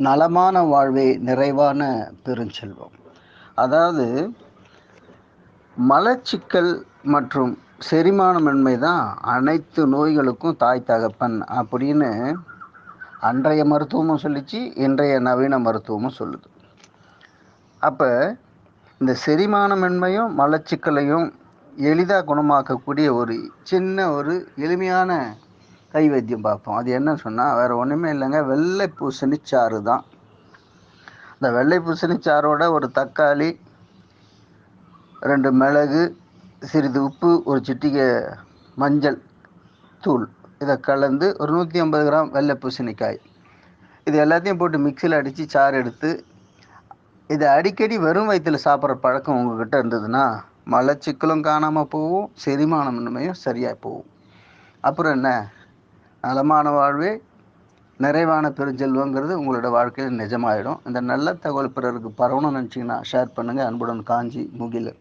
நலமான வாழ்வே நிறைவான பெருஞ்செல்வம். அதாவது மலச்சிக்கல் மற்றும் செரிமானமின்மை தான் அனைத்து நோய்களுக்கும் தாய் தகப்பன் அப்படின்னு அன்றைய மருத்துவமும் சொல்லிச்சு இன்றைய நவீன மருத்துவமும் சொல்லுது. அப்போ இந்த செரிமானமின்மையும் மலச்சிக்கலையும் எளிதாக குணமாக்கக்கூடிய ஒரு சின்ன ஒரு எளிமையான கை வைத்தியம் பார்ப்போம். அது என்ன சொன்னால் வேறு ஒன்றுமே இல்லைங்க. வெள்ளை பூசணிச்சாறு தான். இந்த வெள்ளை பூசணிச்சாரோட ஒரு தக்காளி ரெண்டு மிளகு சிறிது உப்பு ஒரு சிட்டிகை மஞ்சள் தூள். இதை கலந்து ஒரு நூற்றி ஐம்பது கிராம் வெள்ளை பூசணிக்காய். இது எல்லாத்தையும் போட்டு மிக்சியில் அடித்து சாறு எடுத்து இதை அடிக்கடி வெறும் வயிற்றில் சாப்பிட்ற பழக்கம் உங்ககிட்ட இருந்ததுன்னா மலச்சிக்கலும் காணாமல் போகும் செரிமானமின்மையும் சரியாக போகும். அப்புறம் என்ன? நலமான வாழ்வே நிறைவான பெருஞ்செல்வங்கிறது உங்களோட வாழ்க்கையில் நிஜமாயிடும். இந்த நல்ல தகவல் பிறருக்கு பரவணும்னு நினச்சிங்கன்னா ஷேர் பண்ணுங்கள் அன்புடன் காஞ்சி முகிலன்.